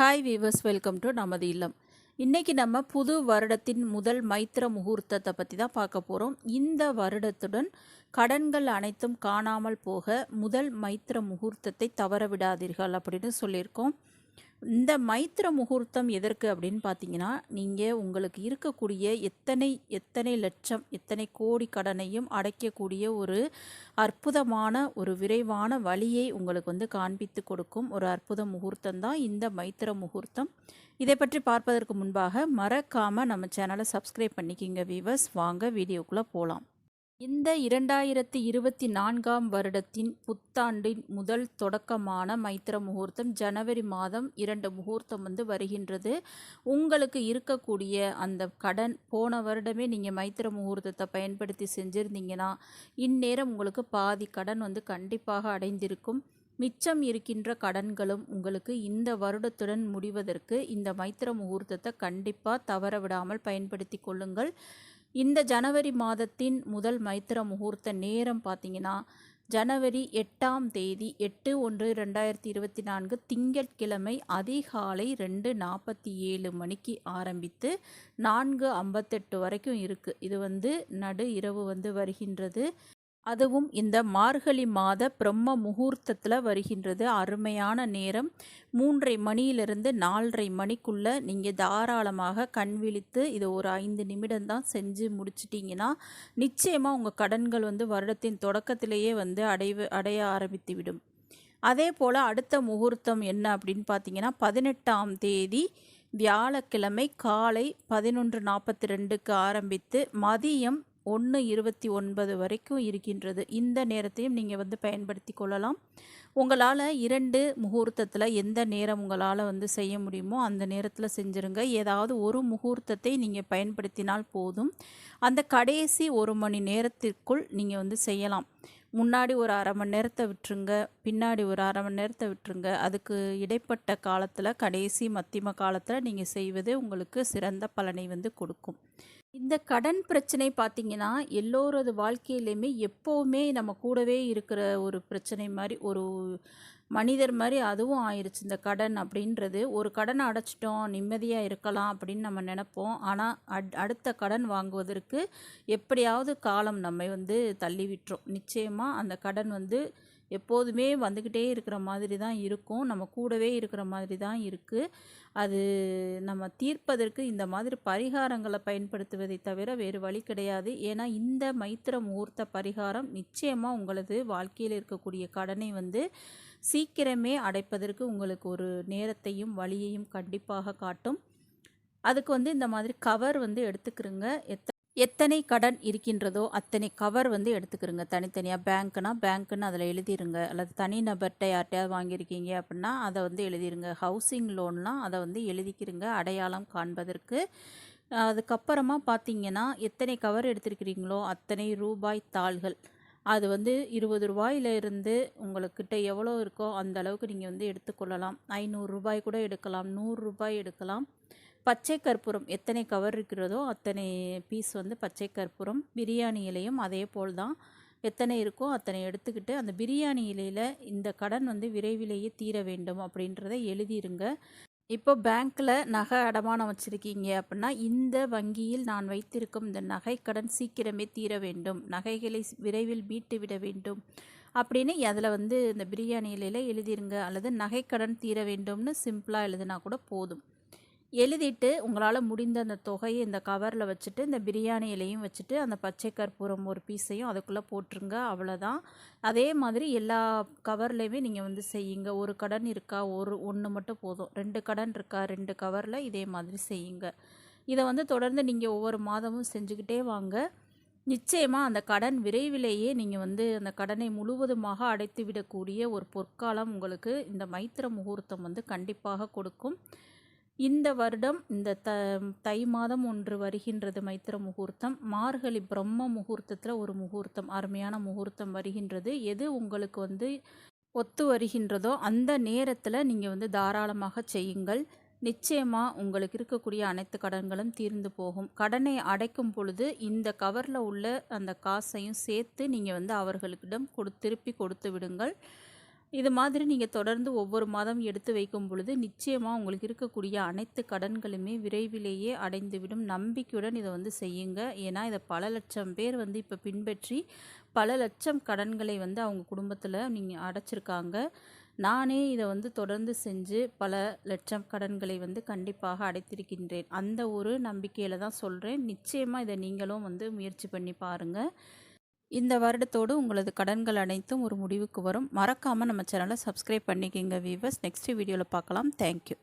Hi viewers welcome to நமது இல்லம். இன்றைக்கி நம்ம புது வருடத்தின் முதல் மைத்திர முகூர்த்தத்தை பற்றி தான் பார்க்க போகிறோம் இந்த வருடத்துடன் கடன்கள் அனைத்தும் காணாமல் போக முதல் மைத்திர முகூர்த்தத்தை தவற விடாதீர்கள் அப்படின்னு சொல்லியிருக்கோம். இந்த மைத்திர முகூர்த்தம் எதற்கு அப்படின்னு பார்த்தீங்கன்னா நீங்கள் உங்களுக்கு இருக்கக்கூடிய எத்தனை எத்தனை லட்சம் எத்தனை கோடி கடனையும் அடைக்கக்கூடிய ஒரு அற்புதமான ஒரு விரைவான வழியை உங்களுக்கு வந்து காண்பித்து கொடுக்கும் ஒரு அற்புத முகூர்த்தம் தான் இந்த மைத்திர முகூர்த்தம். இதை பற்றி பார்ப்பதற்கு முன்பாக மறக்காமல் நம்ம சேனலை சப்ஸ்கிரைப் பண்ணிக்கிங்க வீவர்ஸ் வாங்க வீடியோக்குள்ளே போகலாம் இந்த இரண்டாயிரத்தி இருபத்தி நான்காம் வருடத்தின் புத்தாண்டின் முதல் தொடக்கமான மைத்திர முகூர்த்தம் ஜனவரி மாதம் இரண்டு முகூர்த்தம் வந்து வருகின்றது. உங்களுக்கு இருக்கக்கூடிய அந்த கடன் போன வருடமே நீங்கள் மைத்திர முகூர்த்தத்தை பயன்படுத்தி செஞ்சுருந்தீங்கன்னா இந்நேரம் உங்களுக்கு பாதி கடன் வந்து கண்டிப்பாக அடைந்திருக்கும். மிச்சம் இருக்கின்ற கடன்களும் உங்களுக்கு இந்த வருடத்துடன் முடிவதற்கு இந்த மைத்திர முகூர்த்தத்தை கண்டிப்பாக தவற விடாமல் பயன்படுத்தி கொள்ளுங்கள். இந்த ஜனவரி மாதத்தின் முதல் மைத்திர முகூர்த்த நேரம் பார்த்தீங்கன்னா ஜனவரி எட்டாம் தேதி எட்டு ஒன்று ரெண்டாயிரத்தி இருபத்தி நான்கு திங்கட்கிழமை அதிகாலை ரெண்டு நாற்பத்தி ஏழு மணிக்கு ஆரம்பித்து நான்கு ஐம்பத்தெட்டு வரைக்கும் இருக்குது இது வந்து நடு இரவு வந்து வருகின்றது. அதுவும் இந்த மார்கழி மாத பிரம்ம முகூர்த்தத்தில் வருகின்றது. அருமையான நேரம். மூன்றரை மணியிலிருந்து நாலரை மணிக்குள்ளே நீங்கள் தாராளமாக கண் விழித்து இதை ஒரு ஐந்து நிமிடம் தான் செஞ்சு முடிச்சிட்டிங்கன்னா நிச்சயமாக உங்கள் கடன்கள் வந்து வருடத்தின் தொடக்கத்திலேயே வந்து அடைவு அடைய ஆரம்பித்து விடும் அதே போல் அடுத்த முகூர்த்தம் என்ன அப்படின்னு பார்த்தீங்கன்னா பதினெட்டாம் தேதி வியாழக்கிழமை காலை பதினொன்று நாற்பத்தி ரெண்டுக்கு ஆரம்பித்து மதியம் ஒன்று இருபத்தி ஒன்பது வரைக்கும் இருக்கின்றது. இந்த நேரத்தையும் நீங்கள் வந்து பயன்படுத்தி கொள்ளலாம். உங்களால் இரண்டு முகூர்த்தத்தில் எந்த நேரம் உங்களால் வந்து செய்ய முடியுமோ அந்த நேரத்தில் செஞ்சுருங்க. ஏதாவது ஒரு முகூர்த்தத்தை நீங்கள் பயன்படுத்தினால் போதும். அந்த கடைசி ஒரு மணி நேரத்திற்குள் நீங்கள் வந்து செய்யலாம். முன்னாடி ஒரு அரை மணி நேரத்தை விட்டுருங்க பின்னாடி ஒரு அரை மணி நேரத்தை விட்டுருங்க. அதுக்கு இடைப்பட்ட காலத்தில் கடைசி மத்தியம காலத்தில் நீங்கள் செய்வது உங்களுக்கு சிறந்த பலனை வந்து கொடுக்கும். இந்த கடன் பிரச்சனை பார்த்திங்கன்னா எல்லோரது வாழ்க்கையிலையுமே எப்போவுமே நம்ம கூடவே இருக்கிற ஒரு பிரச்சனை மாதிரி ஒரு மனிதர் மாதிரி அதுவும் ஆயிடுச்சு இந்த கடன் அப்படின்றது. ஒரு கடன் அடைச்சிட்டோம் நிம்மதியாக இருக்கலாம் அப்படின்னு நம்ம நினப்போம். ஆனால் அட் அடுத்த கடன் வாங்குவதற்கு எப்படியாவது காலம் நம்மை வந்து தள்ளி விட்டுரும். நிச்சயமாக அந்த கடன் வந்து எப்போதுமே வந்துக்கிட்டே இருக்கிற மாதிரி தான் இருக்கும். நம்ம கூடவே இருக்கிற மாதிரி தான் இருக்குது அது நம்ம தீர்ப்பதற்கு இந்த மாதிரி பரிகாரங்களை பயன்படுத்துவதை தவிர வேறு வழி கிடையாது. ஏன்னா இந்த மைத்திர முகூர்த்த பரிகாரம் நிச்சயமாக உங்களது வாழ்க்கையில் இருக்கக்கூடிய கடனை வந்து சீக்கிரமே அடைப்பதற்கு உங்களுக்கு ஒரு நேரத்தையும் வழியையும் கண்டிப்பாக காட்டும். அதுக்கு வந்து இந்த மாதிரி கவர் வந்து எடுத்துக்கிறோங்க எத்த எத்தனை கடன் இருக்கின்றதோ அத்தனை கவர் வந்து எடுத்துக்கிறோங்க. தனித்தனியாக பேங்க்னா பேங்க்குன்னு அதில் எழுதிருங்க. அல்லது தனிநபர்கிட்ட யார்கிட்டயாவது வாங்கியிருக்கீங்க அப்படின்னா அதை வந்து எழுதிருங்க. ஹவுசிங் லோன்லாம் அதை வந்து எழுதிக்கிறங்க அடையாளம் காண்பதற்கு. அதுக்கப்புறமா பார்த்தீங்கன்னா எத்தனை கவர் எடுத்திருக்கிறீங்களோ அத்தனை ரூபாய் தாள்கள். அது வந்து இருபது ரூபாயிலிருந்து உங்களுக்கிட்ட எவ்வளோ இருக்கோ அந்த அளவுக்கு நீங்கள் வந்து எடுத்துக்கொள்ளலாம். ஐநூறு ரூபாய் கூட எடுக்கலாம். நூறு ரூபாய் எடுக்கலாம். பச்சை கற்பூரம் எத்தனை கவர் இருக்கிறதோ அத்தனை பீஸ் வந்து பச்சை கற்பூரம் பிரியாணி இலையும் அதே போல் தான். எத்தனை இருக்கோ அத்தனை எடுத்துக்கிட்டு அந்த பிரியாணி இலையில் இந்த கடன் வந்து விரைவிலேயே தீர வேண்டும் அப்படின்றத எழுதிருங்க. இப்போ பேங்க்கில் நகை அடமானம் வச்சுருக்கீங்க அப்படின்னா இந்த வங்கியில் நான் வைத்திருக்கும் இந்த நகை கடன் சீக்கிரமே தீர வேண்டும். நகைகளை விரைவில் மீட்டு விட வேண்டும் அப்படின்னு அதில் வந்து இந்த பிரியாணி இலையில் எழுதிருங்க. அல்லது நகைக்கடன் தீர வேண்டும்னு சிம்பிளாக எழுதினா கூட போதும். எழுதிட்டு உங்களால் முடிந்த அந்த தொகையை இந்த கவரில் வச்சுட்டு இந்த பிரியாணி இலையும் வச்சுட்டு அந்த பச்சை கற்பூரம் ஒரு பீஸையும் அதுக்குள்ளே போட்டுருங்க அவ்வளோதான் அதே மாதிரி எல்லா கவர்லேயுமே நீங்கள் வந்து செய்யுங்க. ஒரு கடன் இருக்கா? ஒரு ஒன்று மட்டும் போதும். ரெண்டு கடன் இருக்கா? ரெண்டு கவரில் இதே மாதிரி செய்யுங்க. இதை வந்து தொடர்ந்து நீங்கள் ஒவ்வொரு மாதமும் செஞ்சுக்கிட்டே வாங்க. நிச்சயமாக அந்த கடன் விரைவிலேயே நீங்கள் வந்து அந்த கடனை முழுவதுமாக அடைத்து விடக்கூடிய ஒரு பொற்காலம் உங்களுக்கு இந்த மைத்திர முகூர்த்தம் வந்து கண்டிப்பாக கொடுக்கும். இந்த வருடம் இந்த த தை மாதம் ஒன்று வருகின்றது மைத்திர முகூர்த்தம். மார்கழி பிரம்ம முகூர்த்தத்தில் ஒரு முகூர்த்தம் அருமையான முகூர்த்தம் வருகின்றது. எது உங்களுக்கு வந்து ஒத்து வருகின்றதோ அந்த நேரத்தில் நீங்கள் வந்து தாராளமாக செய்யுங்கள். நிச்சயமாக உங்களுக்கு இருக்கக்கூடிய அனைத்து கடன்களும் தீர்ந்து போகும். கடனை அடைக்கும் பொழுது இந்த கவரில் உள்ள அந்த காசையும் சேர்த்து நீங்கள் வந்து அவர்களுக்கிடம் கொடு திருப்பி கொடுத்து விடுங்கள். இது மாதிரி நீங்கள் தொடர்ந்து ஒவ்வொரு மாதம் எடுத்து வைக்கும் பொழுது நிச்சயமாக உங்களுக்கு இருக்கக்கூடிய அனைத்து கடன்களுமே விரைவிலேயே அடைந்துவிடும். நம்பிக்கையுடன் இதை வந்து செய்யுங்க. ஏன்னா இதை பல லட்சம் பேர் வந்து இப்போ பின்பற்றி பல லட்சம் கடன்களை வந்து அவங்க குடும்பத்தில் நீங்கள் அடைச்சிருக்காங்க. நானே இதை வந்து தொடர்ந்து செஞ்சு பல லட்சம் கடன்களை வந்து கண்டிப்பாக அடைத்திருக்கின்றேன். அந்த ஒரு நம்பிக்கையில் தான் சொல்கிறேன் நிச்சயமாக இதை நீங்களும் வந்து முயற்சி பண்ணி பாருங்கள் இந்த வருடத்தோடு உங்களது கடன்கள் அனைத்தும் ஒரு முடிவுக்கு வரும். மறக்காமல் நம்ம சேனலை சப்ஸ்கிரைப் பண்ணிக்கிங்க வீவர்ஸ் நெக்ஸ்ட் வீடியோவில் பார்க்கலாம். தேங்க்யூ